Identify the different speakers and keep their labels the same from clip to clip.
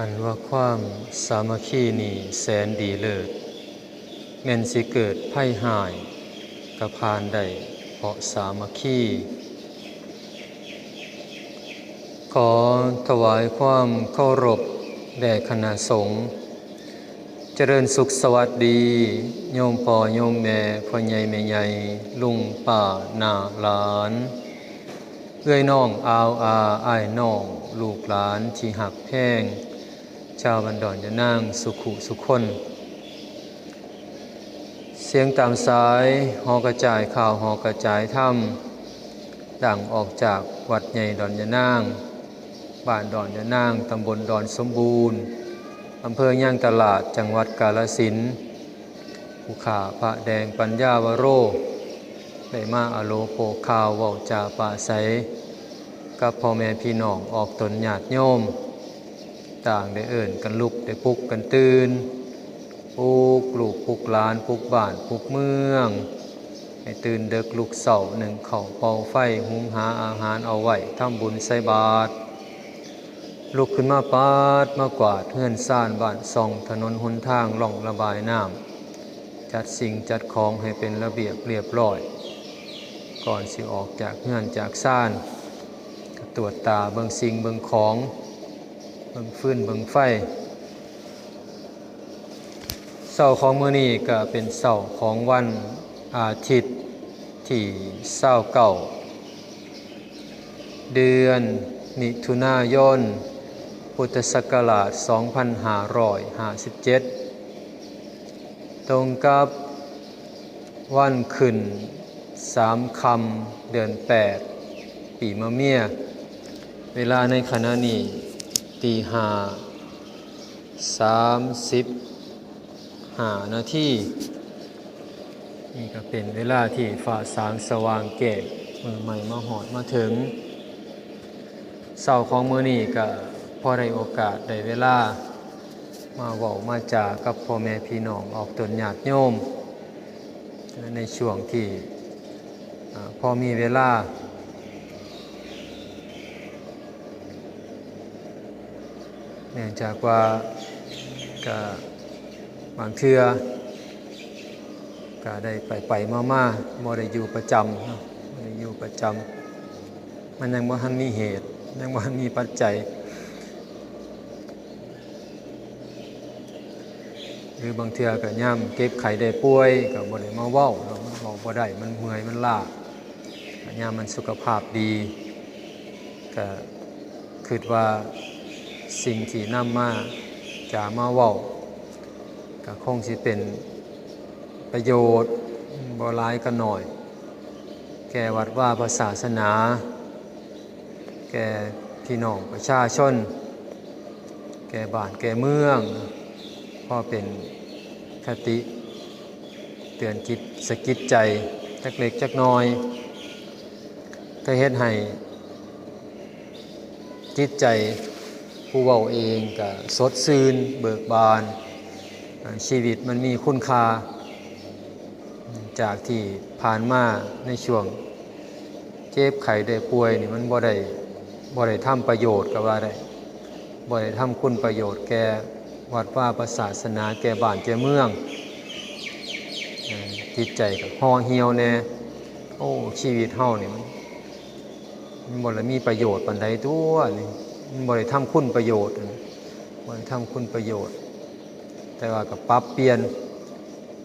Speaker 1: อันว่าความสามัคคีนี่แสนดีเลิศแม่นสิเกิดไพ่หายกระพานใดเพราะสามัคคีขอถวายความเคารพแด่คณะสงฆ์เจริญสุขสวัสดี โยมพ่อโยมแม่พ่อใหญ่แม่ใหญ่ลุงป้านาหลานเอื้อยน้องอาวอาอ้ายน้อง ลูกหลานที่หักแพง ชาวบันดอนจะนั่งสุขุสุขคน เสียงตามสายหอกระจายข่าวหอกระจายถ้ำดังออกจากวัดใหญ่ดอนยะนางบ้านดอนยะนางตำบลดอนสมบูรณ์อำเภอย่างตลาดจังหวัดกาลสินภูขาพระแดงปัญญาวโรได้มาอโลโปข่าวเว้าจาปาใสกับพ่อแม่พี่น้องออกตนญาติโยม ต่างได้เอิ่นกันลุกได้ปลุกกันตื่นปลุกลูกปลุกหลานปลุกบ้านปลุกเมือง ให้ตื่นเด็กลุกเสาหนึ่งเข่าเป่าไฟหุงหาอาหารเอาไว้ทำบุญใส่บาตรลุกขึ้นมาปาดมากวาดเฮือนซ่านบ้านส่องถนนหนทางล่องระบายน้ำจัดสิ่งจัดของให้เป็นระเบียบเรียบร้อย ก่อนสิออกจากเฮือนจากซ่านตรวจตาเบิงสิ่งเบิงของ บิ่งฟืนเบิ่งไฟเสารของมือนี้ก็เป็นเสาร์ของวันอาทิตย์ที่เศร้าเก่า เดือนมิถุนายนพุทธศักราช 2557 ตรงกับวันขึ้นสามคำเดือน 8 ปีมะเมีย เวลาในขณะนี้ ตีห้าสามสิบห้านาทีนี่ก็เป็นเวลาที่ฝ่าสางสว่างแก่มือใหม่มาหอดมาถึงเสาของมือนี้ก็พอได้โอกาสได้เวลามาเว้ามาจากับพ่อแม่พี่น้องออกตนญาติโยม ในช่วงที่พอมีเวลา เนื่องจากว่าก็บางเทือก็ได้ไปไปมามาบ่ได้อยู่ประจำเนาะบ่ได้อยู่ประจำมันยังบ่าทันมีเหตุยังบ่าทันมีปัจจัย หรือบางเทือก็ย่ำเก็บไข่ได้ป่วยก็บ่ได้มาเว้าเนาะมันเว้าบ่ได้มันเมื่อยมันล้าก็ย่ำมันสุขภาพดีก็คิดว่า สิ่งที่นำมาจะมาเว้าก็คงสิเป็นประโยชน์บร้ายก็หน่อย แก่วัดว่าพระศาสนา แก่พี่น้องประชาชน แก่บ้านแก่เมืองพอเป็นคติเตือนจิตสะกิดใจจักเล็กจักน้อย ก็เฮ็ดให้จิตใจ ผู้เว้าเองก็สดชื่นเบิกบาน ชีวิตมันมีคุณค่า จากที่ผ่านมาในช่วงเจ็บไข้ได้ป่วยนี่มันบ่ได้บ่ได้ทำประโยชน์ก็ว่าได้บ่ได้ทำคุณประโยชน์แก่วัดว่าศาสนาแก่บ้านแก่เมืองจิตใจก็ห่อเหี่ยวแน่โอ้ชีวิตเฮานี่มันมันบ่ได้มีประโยชน์ปานใดตัวนี่ บริทำคุณประโยชน์บริทำคุณประโยชน์ แต่ว่ากับปรับเปลี่ยน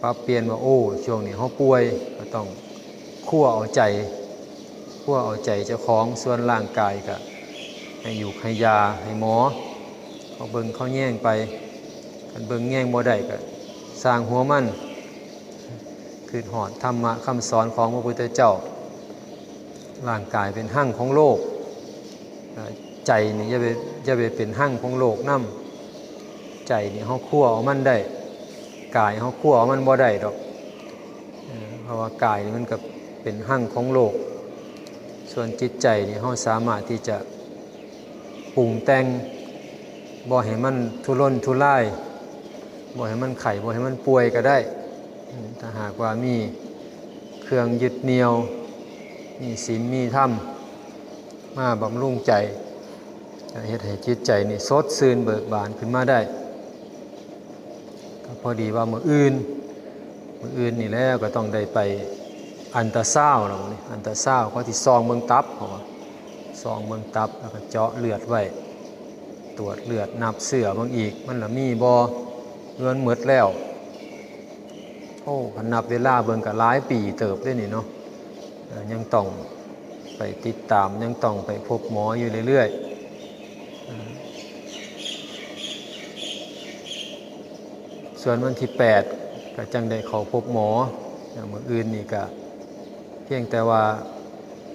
Speaker 1: ปรับเปลี่ยนว่าโอ้ช่วงนี้เขาป่วยก็ต้องคั่วเอาใจคั่วเอาใจเจ้าของส่วนร่างกายก็ให้อยู่ให้ยาให้หมอเขาเบิ่งเขาแย่งไปกันเบิ่งแย่งบ่ได้ก็สร้างหัวมันคือหอดธรรมะคำสอนของพระพุทธเจ้า ร่างกายเป็นหั่งของโลก ใจนี่อย่าไปอย่าไปเป็นหั่งของโลกน้ำใจนี่เฮาคั่วเอามันได้กายเฮาคั่วเอามันบ่ได้ดอกเพราะว่ากายนี่มันก็เป็นหั่งของโลก ส่วนจิตใจนี่เฮาสามารถที่จะปรุงแต่งบ่ให้มันทุรนทุรายบ่ให้มันไข่บ่ให้มันป่วยก็ได้ถ้าหากว่ามีเครื่องยึดเหนี่ยวมีศีลมีธรรมมาบำรุงใจ เฮ็ดให้จิตใจนี่สดชื่นเบิกบานขึ้นมาได้ ก็พอดีว่ามืออื่น มืออื่นนี่แล้วก็ต้องได้ไปอันตาซาวน์แล้วนี่อันตาซาวน์เขาที่ซองเบิ่งตับเพราซองเบิ่งตับแล้วก็เจาะเลือดไว้ตรวจเลือดนับเสือเบิ่งอีก มันละมีบ่เงินหมดแล้วโอ้คันนับเวลาเบิ่งก็หลายปีเติบได้นี่เนาะยังต้องไปติดตามยังต้องไปพบหมออยู่เรื่อยๆเอ่อ ส่วนวันที่ 8 ก็จังได้เข้าพบหมออย่างมื้ออื่นนี่ก็เพียงแต่ว่า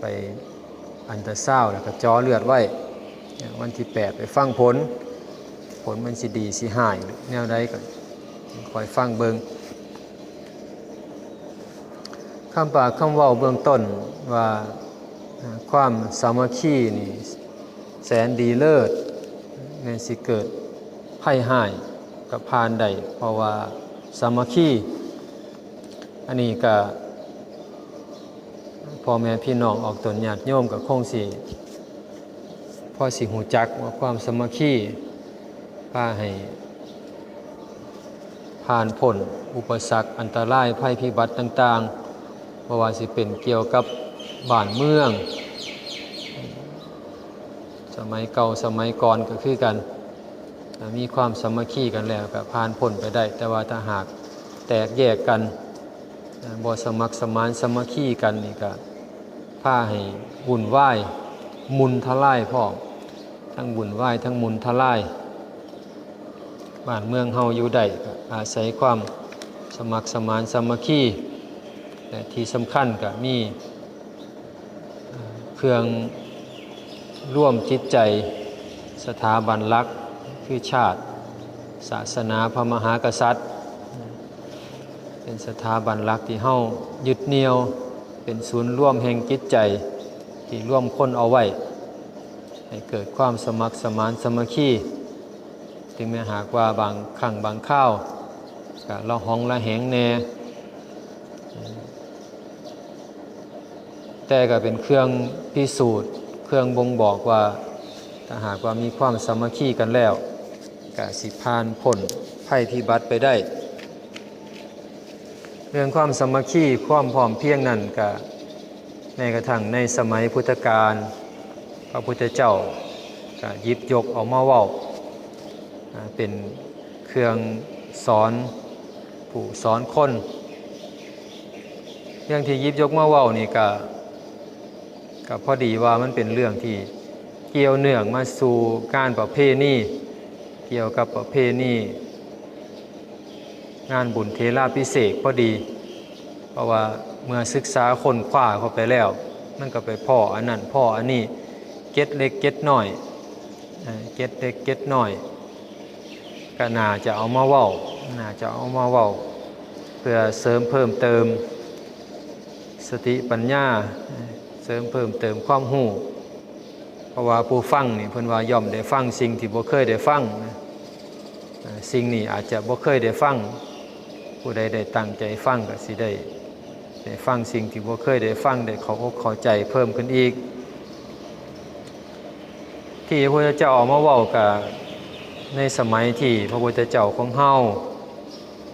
Speaker 1: ไปอันตราซาวแล้วก็จอเลือดไว้ วันที่ 8 ไปฟังผล ผลมันสิดีสิหาย แนวใดก็คอยฟังเบิงคำปากคำว้าเบื้องต้นว่าความสามัคคีนี่แสนดีเลิศแม้นสิเกิดไพ่หาย กับพานใดเพราะว่าสามัคคีอันนี้ก็พ่อแม่พี่น้องออกตนญาติโยมกับคงสิพ่อสิหูจักว่าความสามัคคีพาให้ ผ่านพ้นอุปสรรคอันตรายภัยพิบัติต่างๆเพระว่าสิเป็นเกี่ยวกับบ้านเมือง สมัยเก่าสมัยก่อนก็คือกัน มีความสามัคคีกันแล้วก็ผ่านพ้นไปได้ แต่ว่าถ้าหากแตกแยกกันบ่สมัครสมานสมัคคีกันนี่ก็พาให้วุ่นวมุนทลายพ่อทั้งวุ่นวทั้งมุนทลายบ้านเมืองเฮาอยู่ได้อาศัยความสมัครสมานสมัคคีและที่สำคัญก็มีเอ่อเครื่องร่วมจิตใจสถาบันรัก คือชาติ ศาสนาพระมหากษัตริย์ เป็นสถาบันรักที่เฮายึดเหนี่ยว เป็นศูนย์ร่วมแห่งจิตใจ ที่ร่วมคนเอาไว้ ให้เกิดความสมัครสมานสมัคคีถึงแม้หากว่าบางครั้งบางข้าวก็ละหองละแหงแน่แต่ก็เป็นเครื่องพิสูจน์ เครื่องบ่งบอกว่าถ้าหากว่ามีความสามัคคีกันแล้ว ก็สิผ่านพ้นภัยพิบัติไปได้ เรื่องความสมัคคีความพร้อมเพียงนั้นก็ในกระทั่งในสมัยพุทธกาลพระพุทธเจ้าก็ยิบยกเอามาเว้าอ่าเป็นเครื่องสอนผู้สอนคนเรื่องที่ยิบยกมาเว้านี่ก็ก็พอดีว่ามันเป็นเรื่องที่เกี่ยวเนื่องมาสู่การประเพณี เกี่ยวกับประเพณีงานบุญเทราพิเศษพอดี เพราะว่าเมื่อศึกษาคนคว้าเข้าไปแล้ว มันก็ไปพ่ออันนั้นพ่ออันนี้เก็ดเล็กเก็ดน้อยเก็ดเล็กเก็ดน้อยก็น่าจะเอามาเว้าน่าจะเอามาเว้า เพื่อเสริมเพิ่มเติม สติปัญญาเสริมเพิ่มเติมความหูเพราะว่าผู้ฟังนี่เพิ่นว่าย่อมได้ฟังสิ่งที่บ่เคยได้ฟังนะ สิ่งนี้อาจจะบ่เคยได้ฟังผู้ใดได้ตั้งใจฟังก็สิได้ได้ฟังสิ่งที่บ่เคยได้ฟังได้เข้าอกเข้าใจเพิ่มขึ้นอีก ที่พระพุทธเจ้าออกมาเว้ากับในสมัยที่พระพุทธเจ้าของเฮา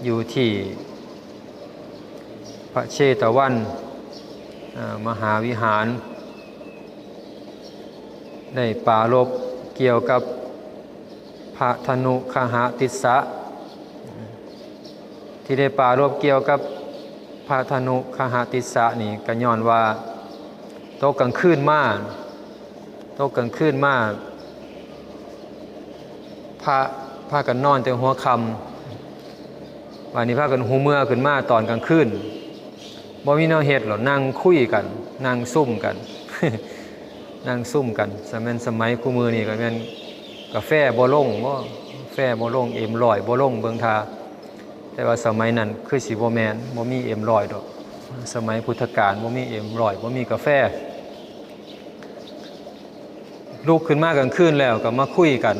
Speaker 1: อยู่ที่พระเชตวันมหาวิหารได้ปรารบเกี่ยวกับ พระธนุคหาติสะ ที่ได้ปารวบเกี่ยวกับพระธนุคหาติสะนี่ก็ย้อนว่าโตะกลางคืนมาโตะกลางคืนมาพาพากันนอนแต่หัวคำวันนี้พากันหูเมื่อขึ้นมาตอนกลางคืนบ่มีแนวเฮ็ดหรอนั่งคุยกัน นั่งซุ่มกัน นั่งซุ่มกัน สมัยสมัยคู่มือนี่ก็แม่น กาแฟบ่ลงบ่กาแฟบ่ลงเอ็มลอยบ่ลงเบิงทาแต่ว่าสมัยนั้นคือสิบ่แมนบ่มีเอ็มลอยดอก สมัยพุทธกาลบ่มีเอ็มลอยบ่มีกาแฟลุกขึ้นมากลางคืนแล้วก็มาคุยกัน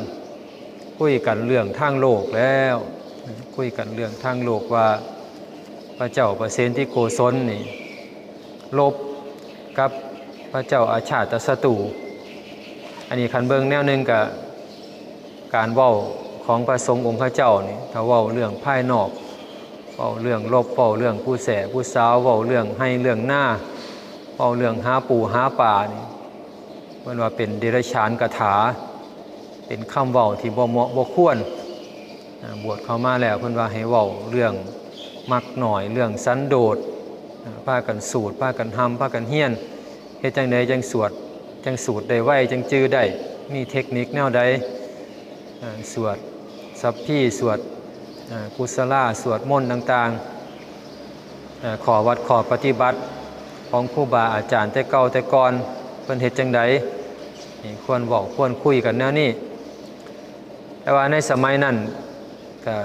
Speaker 1: คุยกันเรื่องทางโลกแล้ว คุยกันเรื่องทางโลกว่าพระเจ้าประเสนที่โกศลนี่ลบกับพระเจ้าอาชาติศัตรูอันนี้คันเบิงแนวหนึ่งกับ การเว้าของพระสงฆ์องค์พระเจ้านี่ถ้าเว้าเรื่องภายนอกเว้าเรื่องลบเว้าเรื่องผู้แสผู้สาวเว้าเรื่องให้เรื่องหน้าเว้าเรื่องหาปู่หาป่านี่เพิ่นว่าเป็นเดรัจฉานกถา เป็นคำเว้าที่บ่เหมาะบ่ควรอ่าบวชเข้ามาแล้วเพิ่นว่าให้เว้าเรื่องมักหน่อยเรื่องสันโดษอ่ากันสูตรพากันทำพากันเฮียนเฮ็ดจังไดจังสวดจังสูตรได้ไวจังจื้อได้มีเทคนิคแนวใด สวดสัพพี่สวดกุศลาสวดมนต์ต่างๆ ขอวัดขอปฏิบัติของครูบาอาจารย์แต่เก่าแต่ก่อนเพิ่นเฮ็ดจังไดควรบอกควรคุยกันแนวนี้ แต่ว่าในสมัยนั้นก็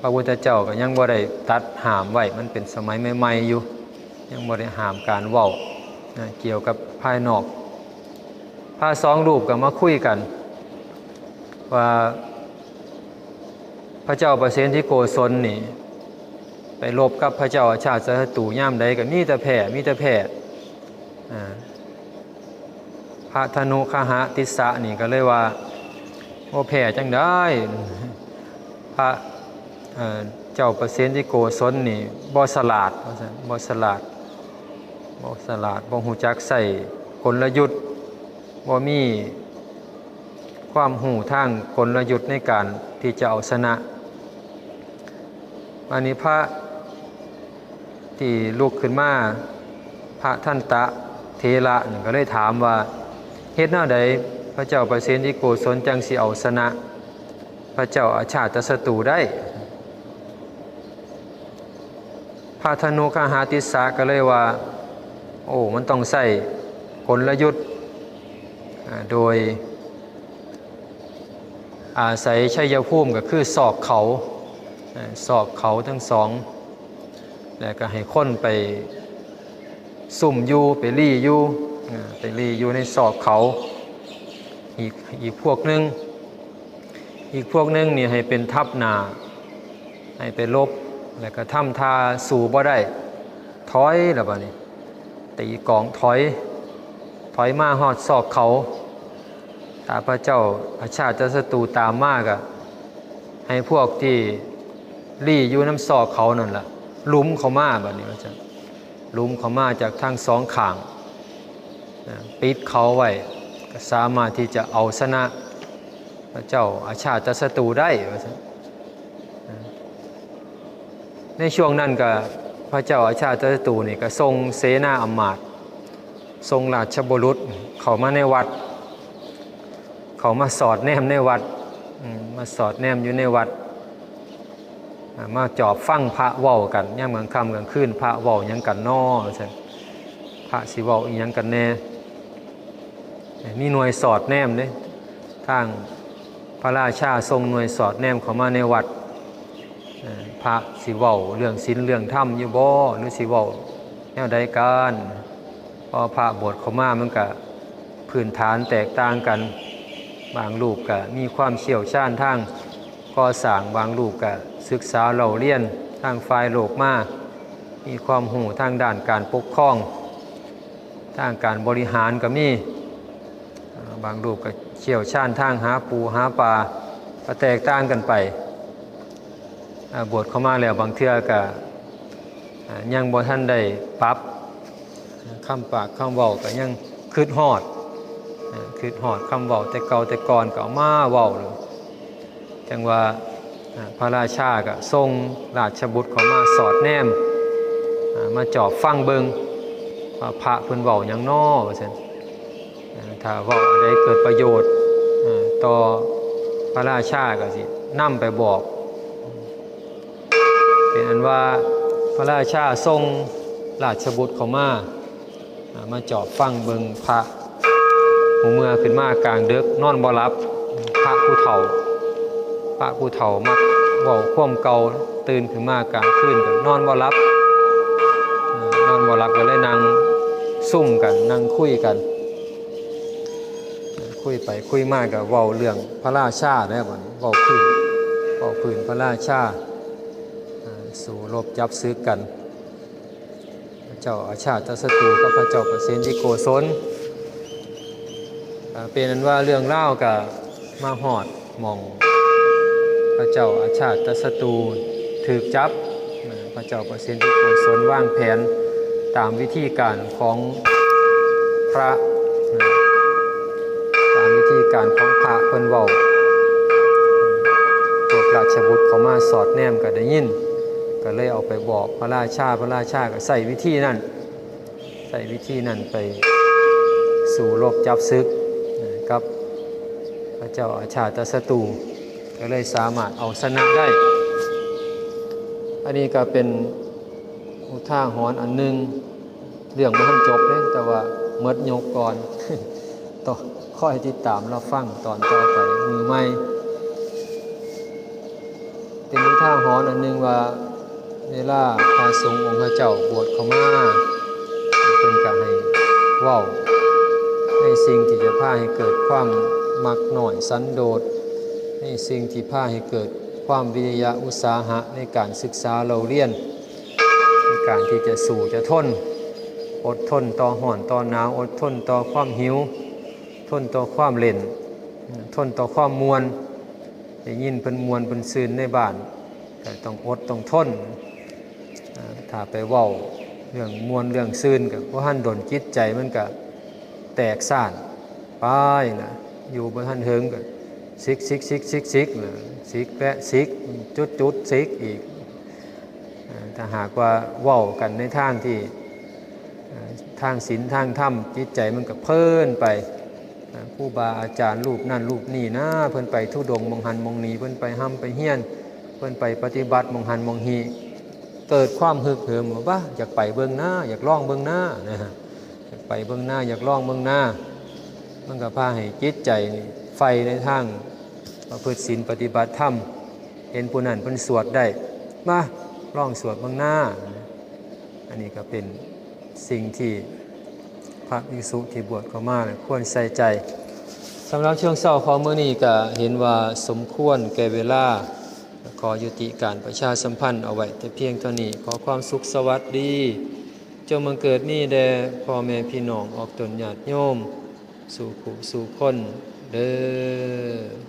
Speaker 1: พระพุทธเจ้าก็ยังบ่ได้ตัดหามไว้มันเป็นสมัยใหม่ๆอยู่ ยังบ่ได้หามการเว้าเกี่ยวกับภายนอกพาสองรูปก็มาคุยกัน ว่าพระเจ้าประเสนที่โกศลนี่ ไปรบกับพระเจ้าอาชาติศัตรูย่ามใดก็มีแต่แผ่มีแต่แผ่อ่าพระธนุคหะติสะนี่ก็เลยว่าโอ้แผ่จังได้ พระเจ้าประเสนที่โกศลนี่บ่สลาดบ่สลาดบ่สลาดบ่ฮู้จักใส่กลยุทธ์บ่มี ความหูทางกลยุทธ์ในการที่จะเอาชนะวันนี้พระที่ลุกขึ้นมาพระท่านตะเทระก็เลยถามว่าเฮ็ดหน้าใดพระเจ้าประเสนที่โกศลจังสิเอาชนะ พระเจ้าอาชาติศัตรูได้พระธนุคหาติสาก็เลยว่า โอ้ มันต้องใส่กลยุทธ์โดย อาศัยชัยภูมิก็คือศอกเขาอ่าศอกเขาทั้งสอง แล้วก็ให้คนไปสุ่มอยู่ไปรี่อยู่ไปรี่อยู่ในศอกเขาอีกอีกพวกหนึง อีกพวกหนึงนี่ให้เป็นทับนาให้ไปลบแล้วก็ทำทาสู่บ่ได้ถอยแล้วบ่นี่ตีกองถอย ถอยมาหอดศอกเขา ถ้าพระเจ้าอาชาติศัตรูตามมากอะให้พวกที่รี่อยู่น้ำศอกเขานั่นล่ะลุมเขามาแบบนี้ว่าจะลุมเขามาจากทั้งสองขางปิดเขาไว้ก็สามารถที่จะเอาชนะพระเจ้าอาชาติศัตรูได้ว่าซั่นนะในช่วงนั้นก็พระเจ้าอาชาติศัตรูนี่ก็ทรงเสนาอมาตย์ทรงราชบุรุษเขามาในวัด เขามาสอดแนมในวัดมาสอดแนมอยู่ในวัด มาจอบฟังพระเว้ากันย่ามกลางค่ำกลางคืนพระเว้ายังกันนอใช่นพระสิเว้าอียังกันแน่มีหน่วยสอดแนมเด้ทางพระราชาทรงหน่วยสอดแนมเข้ามาในวัดพระสิเว้าเรื่องศีลเรื่องธรรมอยู่บ่หรือสิเว้าแนวใดกันพอพระบวชเข้ามามันก็พื้นฐานแตกต่างกัน บางรูปก็มีความเชี่ยวชาญทางก่อสร้างบางรูปก็ศึกษาเราเรียนทางฝ่ายโลกมามีความหูทางด้านการปกครอง ทางการบริหารก็มีอ่บางรูปก็เชี่ยวชาญทางหาปูหาปลาก็แตกต่างกันไปบวชเข้ามาแล้วบางเทื่อก็ยังบ่ท่านได้ปรับคำปากคำเว้าก็ยังคืดฮอด คือหอดคำเว้าแต่เก่าแต่ก่อนก็เอามาเว้าเลยจังว่าพระราชาก็ทรงราชบุตรเขามาสอดแนมอ่ามาจอบฟังเบิงพระเพิ่นเว้าหยังน้อว่าซั่นอ่าถ้าเว้าอันใดเกิดประโยชน์ต่อพระราชาก็สินำไปบอก เป็นอันว่าพระราชาทรงราชบุตรเขามามาจอบฟังเบิงพระ หูเมื่อขึ้นมากลางดึกนอนบ่รับพระผู้เฒ่า พระผู้เฒ่ามักว้าคว่มเก่าตื่นขึ้นมากลางคืนก็นอนบ่รับนอนบ่รับก็เลยนั่งซุ่มกันนั่งคุยกัน คุยไปคุยมาก็เว้าเรื่องพระราชาแล้วบัดนี้เว้าพื้นเว้าพื้นพระราชาสู่รบจับซึกกัน พระเจ้าอาชาติศัตรูกับพระเจ้าประเสนที่โกศล เป็นนั้นว่าเรื่องเล่ากับมาหอดมอง พระเจ้าอาชาติศัตรูถือจับพระเจ้าประสิทธิโกศลว่างแผนตามวิธีการของพระตามวิธีการของพระเพิ่นเว้าพวกราชบุตรเขามาสอดแนมก็ได้ยิน ก็เลยเอาไปบอกพระราชาพระราชาก็ใส่วิธีนั้นใส่วิธีนั้นไปสู่รบจับศึก พระเจ้าอาชาติศัตรูก็เลยสามารถเอาชนะได้ อันนี้ก็เป็นอุท่าหอนอันหนึง เรื่องไม่ทันจบเลยแต่ว่าเมดยกก่อนต่อค่อยติดตามเราฟังตอนต่อไปมือใหม่เป็นอุท่าหอนอันหนึงว่าเวลาพระสงฆ์องค์พระเจ้าบวชเข้ามาเป็นการให้ว้าในสิ่งที่จะพาให้เกิดความ มักหน่อยสันโดษในสิ่งที่พาให้เกิดความวิริยะอุตสาหะในการศึกษาเราเรียน ในการที่จะสู่จะทน อดทนต่อห่อนต่อหนาวอดทนต่อความหิว ทนต่อความเล่น ทนต่อความมวลได้ยินเป็นมวลเป็นซืนในบ้านก็ต้องอดต้องทนถ้าไปเว้าเรื่องมวลเรื่องซืนกับว่าหันดนจิตใจมันก็แตกซ่านไปนะ อยู่บนหันเฮิงก็ซิกซิกซิกซิกซิกซิกแปะซิกจุดจุดซิกอีกอ่าถ้าหากว่าว้ากันในทางที่ทางศีลทางธรรมจิตใจมันก็เพิ่นไปผู้บาอาจารย์รูปนั่นรูปนี่นะเพิ่นไปทุดงมองหันมองนีเพิ่นไปห้ำไปเฮียน เพิ่นไปปฏิบัติมองหันมองฮีเกิดความฮึกเหิมว่าว่าอยากไปเบื้องหน้า อยากล่องเบื้องหน้านะฮะอยากไปเบื้องหน้าอยากล่องเบื้องหน้า มันก็พาให้จิตใจไฟในทางประพฤติศีลปฏิบัติธรรมเห็นผู้นั้นเพิ่นสวดได้ มาลองสวดบางหน้า อันนี้ก็เป็นสิ่งที่พระภิกษุที่บวชเข้ามาควรใส่ใจสำหรับช่วงเช้าของมื้อนี้ก็เห็นว่าสมควรแก่เวลาขอยุติการประชาสัมพันธ์เอาไว้แต่เพียงเท่านี้ขอความสุขสวัสดีจงมังเกิดนี่แด่พ่อแม่พี่น้องออกตนญาติโยม สู่ผู้สู่คนเด้อ